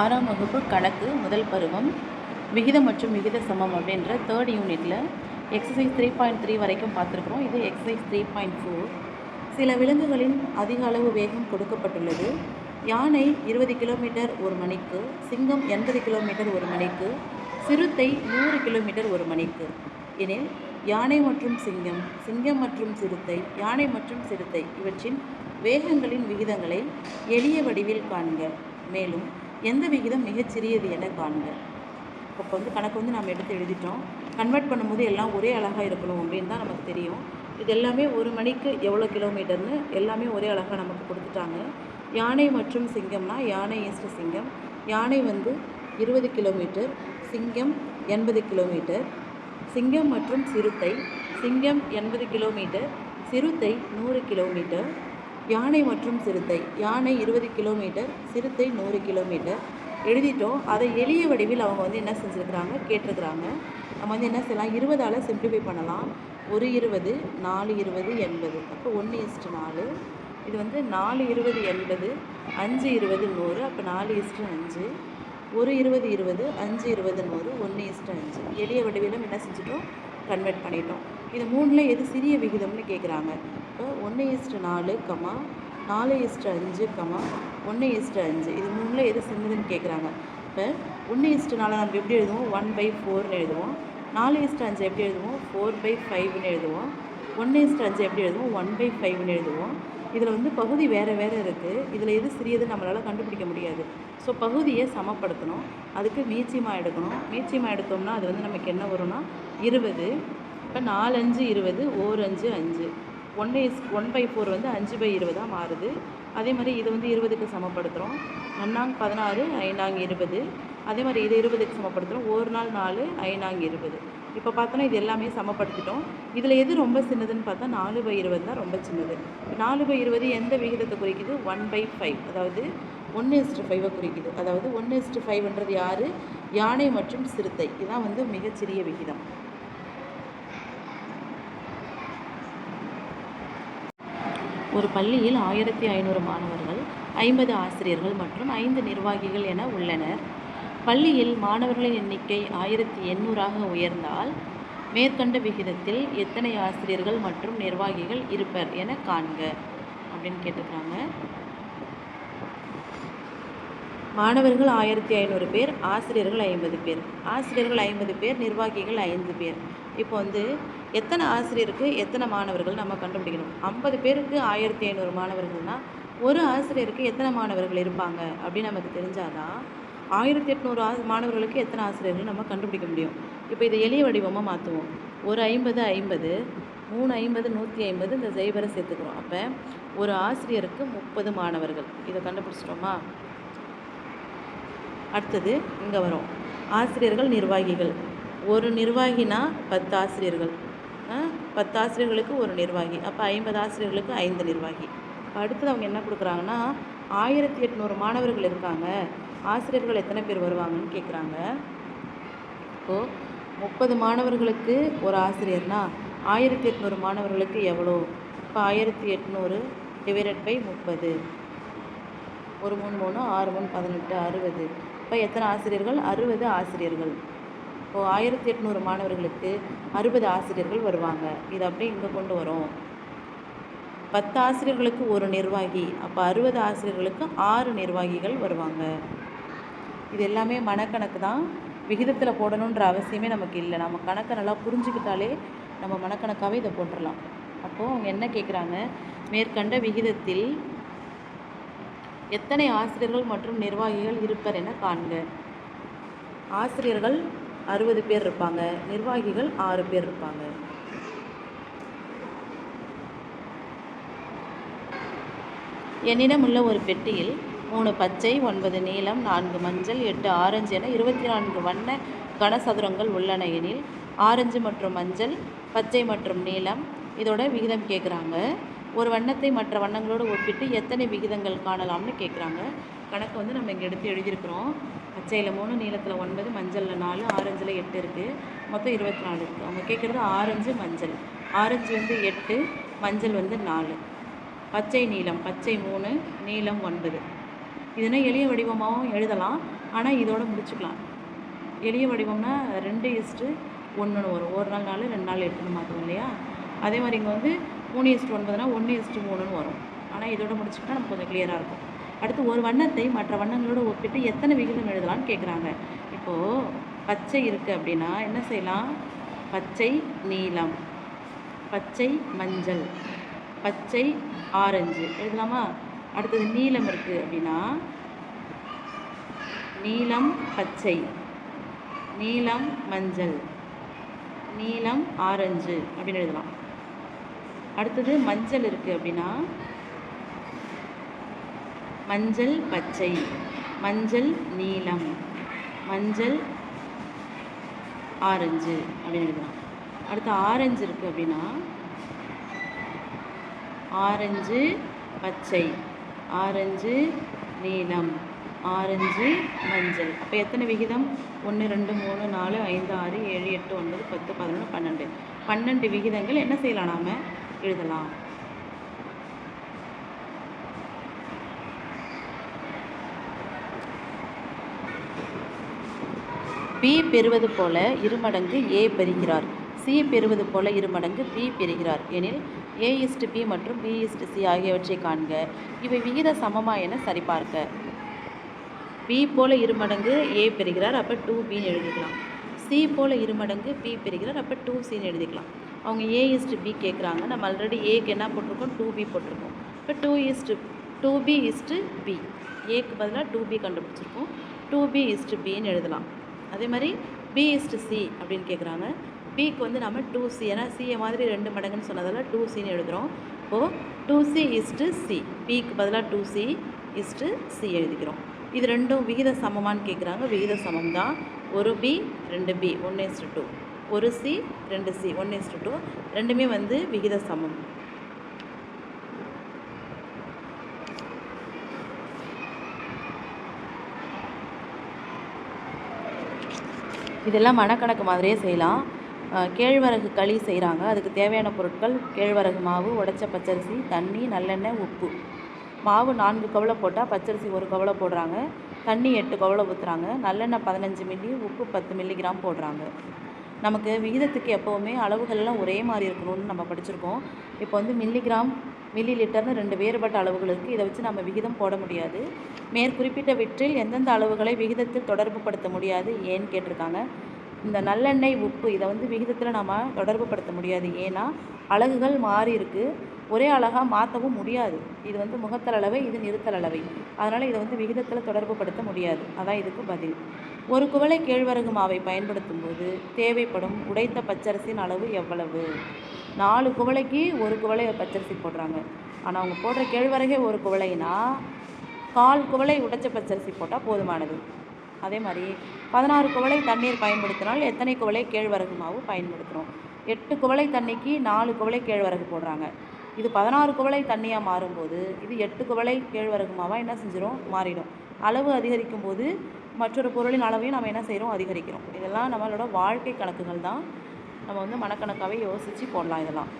ஆறாம் வகுப்பு கணக்கு முதல் பருவம் விகிதம் மற்றும் விகித சமம் அப்படின்ற தேர்ட் யூனிட்டில் எக்ஸசைஸ் த்ரீ பாயிண்ட் த்ரீ வரைக்கும் பார்த்துருக்குறோம். இது எக்ஸசைஸ் த்ரீ பாயிண்ட் ஃபோர் சில விலங்குகளின் அதிக அளவு வேகம் கொடுக்கப்பட்டுள்ளது. யானை இருபது கிலோமீட்டர் ஒரு மணிக்கு சிங்கம் எண்பது கிலோமீட்டர் ஒரு மணிக்கு சிறுத்தை நூறு கிலோமீட்டர் ஒரு மணிக்கு. எனில் யானை மற்றும் சிங்கம் சிங்கம் மற்றும் சிறுத்தை யானை மற்றும் சிறுத்தை இவற்றின் வேகங்களின் விகிதங்களை எளிய வடிவில் காண்க மேலும் எந்த விகிதம் மிகச்சிறியது என காண்க. இப்போ வந்து கணக்கு வந்து நம்ம எடுத்து எழுதிட்டோம். கன்வெர்ட் பண்ணும்போது எல்லாம் ஒரே அழகாக இருக்கணும் அப்படின்னு தான் நமக்கு தெரியும். இது எல்லாமே ஒரு மணிக்கு எவ்வளோ கிலோமீட்டர்னு எல்லாமே ஒரே அழகாக நமக்கு கொடுத்துட்டாங்க. யானை மற்றும் சிங்கம்னா யானை ஈஸ்ட் சிங்கம். யானை வந்து இருபது கிலோமீட்டர் சிங்கம் எண்பது கிலோமீட்டர் சிங்கம் மற்றும் சிறுத்தை. சிங்கம் எண்பது கிலோமீட்டர் சிறுத்தை நூறு கிலோமீட்டர் யானை மற்றும் சிறுத்தை. யானை இருபது கிலோமீட்டர் சிறுத்தை நூறு கிலோமீட்டர். எழுதிட்டோம். அதை எளிய வடிவில் அவங்க வந்து என்ன செஞ்சுருக்கிறாங்க? கேட்டிருக்கிறாங்க. நம்ம வந்து என்ன செய்யலாம்? இருபதால் சிம்பிளிஃபை பண்ணலாம். ஒரு இருபது நாலு இருபது எண்பது. அப்போ ஒன்று இஸ்ட்டு நாலு. இது வந்து நாலு இருபது எண்பது அஞ்சு இருபது நூறு. அப்போ நாலு இஸ்ட்டு அஞ்சு. ஒரு இருபது இருபது அஞ்சு இருபது நூறு. ஒன்று இஸ்ட்டு அஞ்சு. எளிய வடிவிலும் என்ன செஞ்சிட்டோம்? கன்வெர்ட் பண்ணிட்டோம். இது மூணில் எது சிறிய விகிதம்னு கேட்குறாங்க இப்போ ஒன்று இஸ்ட்டு நாலு கமா நாலு இஸ்ட்டு அஞ்சு கமா ஒன்று இஸ்ட்டு அஞ்சு. இது மூணில் எது சின்னதுன்னு கேட்குறாங்க இப்போ ஒன்று இஸ்ட்டு நாலு நம்ம எப்படி எழுதுவோம்? ஒன் பை ஃபோர்னு எழுதுவோம். நாலு இஸ்ட்டு அஞ்சு எப்படி எழுதுவோம்? ஃபோர் பை ஃபைவ்னு எழுதுவோம். ஒன்று இஸ்ட்டு அஞ்சு எப்படி எழுதுவோம்? ஒன் பை ஃபைவ்னு எழுதுவோம். இதில் வந்து பகுதி வேறு வேறு இருக்குது இதில் எது சிறியது நம்மளால் கண்டுபிடிக்க முடியாது. ஸோ பகுதியை சமப்படுத்தணும். அதுக்கு மீச்சிமா எடுக்கணும். மீச்சிமா எடுத்தோம்னா அது வந்து நமக்கு என்ன வரும்னா இருபது. இப்போ நாலஞ்சு இருபது ஓர் அஞ்சு. அஞ்சு ஒன்று இஸ் ஒன் பை ஃபோர் வந்து அஞ்சு பை இருபதாக மாறுது. அதே மாதிரி இது வந்து இருபதுக்கு சமப்படுத்துகிறோம் நன்னாங் பதினாறு ஐநாங் இருபது. அதே மாதிரி இது இருபதுக்கு சமப்படுத்துகிறோம் ஒரு நாள் நாலு ஐநாங் இருபது. இப்போ பார்த்தோன்னா இது எல்லாமே சமப்படுத்திட்டோம். இதில் எது ரொம்ப சின்னதுன்னு பார்த்தா நாலு பை இருபது தான் ரொம்ப சின்னது. நாலு பை இருபது எந்த விகிதத்தை குறிக்குது? ஒன் பை ஃபைவ் அதாவது ஒன்று இஸ்ட்டு ஃபைவை குறிக்குது. அதாவது ஒன்று இஸ்ட்டு ஃபைவ்ன்றது யார்? யானை மற்றும் சிறுத்தை. இதுதான் வந்து மிகச்சிறிய விகிதம். ஒரு பள்ளியில் ஆயிரத்தி ஐநூறு மாணவர்கள் ஐம்பது ஆசிரியர்கள் மற்றும் ஐந்து நிர்வாகிகள் என உள்ளனர். பள்ளியில் மாணவர்களின் எண்ணிக்கை ஆயிரத்தி எண்ணூறாக உயர்ந்தால் மேற்கண்ட விகிதத்தில் எத்தனை ஆசிரியர்கள் மற்றும் நிர்வாகிகள் இருப்பர் என காண்க அப்படின்னு கேட்டிருக்காங்க மாணவர்கள் ஆயிரத்தி ஐநூறு பேர் ஆசிரியர்கள் ஐம்பது பேர். ஆசிரியர்கள் ஐம்பது பேர் நிர்வாகிகள் ஐந்து பேர். இப்போ வந்து எத்தனை ஆசிரியருக்கு எத்தனை மாணவர்கள் நம்ம கண்டுபிடிக்கணும்? ஐம்பது பேருக்கு ஆயிரத்தி ஐநூறு மாணவர்கள்னால் ஒரு ஆசிரியருக்கு எத்தனை மாணவர்கள் இருப்பாங்க? அப்படின்னு நமக்கு தெரிஞ்சாதான் ஆயிரத்தி எட்நூறு ஆ மாணவர்களுக்கு எத்தனை ஆசிரியர்கள் நம்ம கண்டுபிடிக்க முடியும்? இப்போ இதை எளிய வடிவமாக மாற்றுவோம் ஒரு ஐம்பது ஐம்பது மூணு ஐம்பது நூற்றி ஐம்பது இந்த ஜெய்பரை சேர்த்துக்கிறோம். அப்போ ஒரு ஆசிரியருக்கு முப்பது மாணவர்கள். இதை கண்டுபிடிச்சிட்டோமா? அடுத்தது இங்கே வரும். ஆசிரியர்கள் நிர்வாகிகள். ஒரு நிர்வாகினா பத்து ஆசிரியர்கள். பத்து ஆசிரியர்களுக்கு ஒரு நிர்வாகி. அப்போ ஐம்பது ஆசிரியர்களுக்கு ஐந்து நிர்வாகி. அடுத்தது அவங்க என்ன கொடுக்குறாங்கன்னா ஆயிரத்தி எட்நூறு மாணவர்கள் இருக்காங்க. ஆசிரியர்கள் எத்தனை பேர் வருவாங்கன்னு கேட்குறாங்க இப்போது முப்பது மாணவர்களுக்கு ஒரு ஆசிரியர்னா ஆயிரத்தி எட்நூறு மாணவர்களுக்கு எவ்வளோ? இப்போ ஆயிரத்தி எட்நூறு டிவைடட் பை முப்பது. ஒரு மூணு மூணு ஆறு மூணு பதினெட்டு அறுபது. இப்போ எத்தனை ஆசிரியர்கள்? அறுபது ஆசிரியர்கள். இப்போது ஆயிரத்தி எட்நூறு மாணவர்களுக்கு அறுபது ஆசிரியர்கள் வருவாங்க. இது அப்படியே இங்கே கொண்டு வரும். பத்து ஆசிரியர்களுக்கு ஒரு நிர்வாகி அப்போ அறுபது ஆசிரியர்களுக்கு ஆறு நிர்வாகிகள் வருவாங்க. இது எல்லாமே மனக்கணக்கு தான். விகிதத்தில் போடணுன்ற அவசியமே நமக்கு இல்லை. நம்ம கணக்கை நல்லா புரிஞ்சுக்கிட்டாலே நம்ம மனக்கணக்காகவே இதை போட்டுடலாம் அப்போது அவங்க என்ன கேட்குறாங்க மேற்கண்ட விகிதத்தில் எத்தனை ஆசிரியர்கள் மற்றும் நிர்வாகிகள் இருப்பர் என காண்க. ஆசிரியர்கள் அறுபது பேர் இருப்பாங்க. நிர்வாகிகள் ஆறு பேர் இருப்பாங்க. என்னிடம் உள்ள ஒரு பெட்டியில் மூணு பச்சை ஒன்பது நீலம் நான்கு மஞ்சள் எட்டு ஆரஞ்சு என இருபத்தி நான்கு வண்ண கனசதுரங்கள் உள்ளன எனில் ஆரஞ்சு மற்றும் மஞ்சள் பச்சை மற்றும் நீலம் இதோட விகிதம் கேட்குறாங்க ஒரு வண்ணத்தை மற்ற வண்ணங்களோடு ஒப்பிட்டு எத்தனை விகிதங்கள் காணலாம்னு கேட்குறாங்க கணக்கு வந்து நம்ம இங்கே எடுத்து எழுதியிருக்கிறோம். பச்சையில் மூணு நீளத்தில் ஒன்பது மஞ்சளில் நாலு ஆரஞ்சில் எட்டு இருக்குது மொத்தம் இருபத்தி நாலு இருக்குது அவங்க கேட்குறது ஆரஞ்சு மஞ்சள். ஆரஞ்சு வந்து எட்டு மஞ்சள் வந்து நாலு. பச்சை நீளம் பச்சை மூணு நீலம் ஒன்பது. இதனை எளிய வடிவமாகவும் எழுதலாம். ஆனால் இதோட முடிச்சுக்கலாம். எளிய வடிவம்னா ரெண்டு இஸ்ட்டு ஒன்றுன்னு வரும். ஒரு நாள் நாலு ரெண்டு நாள் எட்டுன்னு மாற்றுவோம் இல்லையா? அதே மாதிரி இங்கே வந்து மூணு இஸ்ட்டு ஒன்பதுனா ஒன்று இஸ்ட்டு மூணுன்னு வரும். ஆனால் இதோட முடிச்சுக்கிட்டா நமக்கு கொஞ்சம் கிளியராக இருக்கும். அடுத்து ஒரு வண்ணத்தை மற்ற வண்ணங்களோட ஒப்பிட்டு எத்தனை விகிதம் எழுதலாம்னு கேட்குறாங்க இப்போது பச்சை இருக்குது அப்படின்னா என்ன செய்யலாம்? பச்சை நீலம் பச்சை மஞ்சள் பச்சை ஆரஞ்சு எழுதலாமா? அடுத்தது நீலம் இருக்குது அப்படின்னா நீலம் பச்சை நீலம் மஞ்சள் நீலம் ஆரஞ்சு அப்படின்னு எழுதலாம். அடுத்தது மஞ்சள் இருக்குது அப்படின்னா மஞ்சள் பச்சை மஞ்சள் நீலம் மஞ்சள் ஆரஞ்சு அப்படின்னு எழுதலாம். அடுத்து ஆரஞ்சு இருக்குது அப்படின்னா ஆரஞ்சு பச்சை ஆரஞ்சு நீலம் ஆரஞ்சு மஞ்சள். அப்போ எத்தனை விகிதம்? ஒன்று ரெண்டு மூணு நாலு ஐந்து ஆறு ஏழு எட்டு ஒன்பது பத்து பதினொன்று பன்னெண்டு. பன்னெண்டு விகிதங்கள் என்ன செய்யலாம் நாம்? எழுதலாம். பி பெறுவது போல இருமடங்கு ஏ பெறுகிறார். சி பெறுவது போல இருமடங்கு பி பெறுகிறார். எனில் ஏ இஸ்டு பி மற்றும் பி இஸ்டு சி ஆகியவற்றை காண்க. இவை விகித சமமா என சரிபார்க்க. பி போல இருமடங்கு ஏ பெறுகிறார். அப்போ டூ பின்னு எழுதிக்கலாம். சி போல இருமடங்கு பி பெறுகிறார். அப்போ டூ சின்னு எழுதிக்கலாம். அவங்க ஏ இஸ்டு பி கேட்குறாங்க நம்ம ஆல்ரெடி ஏக்கு என்ன போட்டிருக்கோம்? டூ பி போட்டிருக்கோம். இப்போ two is to two B is to B ஏக்கு பதிலாக டூ பி கண்டுபிடிச்சிருக்கோம். டூ பி இஸ்டு பின்னு எழுதலாம். அதே மாதிரி பி இஸ்டு சி அப்படின்னு கேட்குறாங்க பிக்கு வந்து நம்ம டூ சி ஏன்னா சிஏ மாதிரி ரெண்டு மடங்குன்னு சொன்னதால் டூ சின்னு எழுதுகிறோம் இப்போது டூ சி இஸ்டு சி பிக்கு பதிலாக டூ சி இஸ்டு சி எழுதிக்கிறோம். இது ரெண்டும் விகித சமமான்னு கேட்குறாங்க விகித சமம் தான் ஒரு பி ரெண்டு பி ஒன்று இஸ்டு டூ ஒரு சி ரெண்டு சி ஒன்று இஸ்டு டூ ரெண்டுமே வந்து விகித சமம். இதெல்லாம் மனக்கணக்கு மாதிரியே செய்யலாம். கேழ்வரகு களி செய்கிறாங்க அதுக்கு தேவையான பொருட்கள் கேழ்வரகு மாவு உடைச்ச பச்சரிசி தண்ணி நல்லெண்ணெய் உப்பு. மாவு நான்கு கவலை போட்டால் பச்சரிசி ஒரு கவலை போடுறாங்க. தண்ணி எட்டு கவலை ஊற்றுறாங்க நல்லெண்ணெய் பதினஞ்சு மில்லி உப்பு பத்து மில்லிகிராம் போடுறாங்க. நமக்கு விகிதத்துக்கு எப்போவுமே அளவுகள்லாம் ஒரே மாதிரி இருக்கணும்னு நம்ம படிச்சிருக்கோம். இப்போ வந்து மில்லிகிராம் மில்லி லிட்டர்னு ரெண்டு வேறுபட்ட அளவுகள் இருக்குது இதை வச்சு நம்ம விகிதம் போட முடியாது. மேற்குறிப்பிட்ட விற்றில் எந்தெந்த அளவுகளை விகிதத்தில் தொடர்பு படுத்த முடியாது ஏன்னு கேட்டிருக்காங்க. இந்த நல்லெண்ணெய் உப்பு இதை வந்து விகிதத்தில் நம்ம தொடர்பு படுத்த முடியாது. ஏன்னா அலகுகள் மாறி இருக்குது ஒரே அழகாக மாற்றவும் முடியாது. இது வந்து முகத்தல் இது நிறுத்தல் அளவை அதனால் இதை வந்து விகிதத்தில் தொடர்பு படுத்த முடியாது. அதான் இதுக்கு பதில். ஒரு குவளை கேழ்வரகு மாவை பயன்படுத்தும் போது தேவைப்படும் உடைத்த பச்சரிசியின் அளவு எவ்வளவு? நாலு குவளைக்கு ஒரு குவளை பச்சரிசி போடுறாங்க. ஆனால் அவங்க போடுற கேழ்வரகே ஒரு குவளைனா கால் குவளை உடைச்ச பச்சரிசி போட்டால் போதுமானது. அதே மாதிரி பதினாறு குவளை தண்ணீர் பயன்படுத்தினால் எத்தனை குவளை கேழ்வரகு மாவு பயன்படுத்துகிறோம் எட்டு குவளை தண்ணிக்கு நாலு குவளை கேழ்வரகு போடுறாங்க. இது பதினாறு குவளை தண்ணியாக மாறும்போது இது எட்டு குவளை கேழ்வரகு மாவாக என்ன செஞ்சிடும் மாறிடும். அளவு அதிகரிக்கும் போது மற்றொரு பொருளின் அளவையும் நம்ம என்ன செய்கிறோம் அதிகரிக்கிறோம். இதெல்லாம் நம்மளோட வாழ்க்கை கணக்குகள் தான். நம்ம வந்து மனக்கணக்காகவே யோசித்து போடலாம் இதெல்லாம்.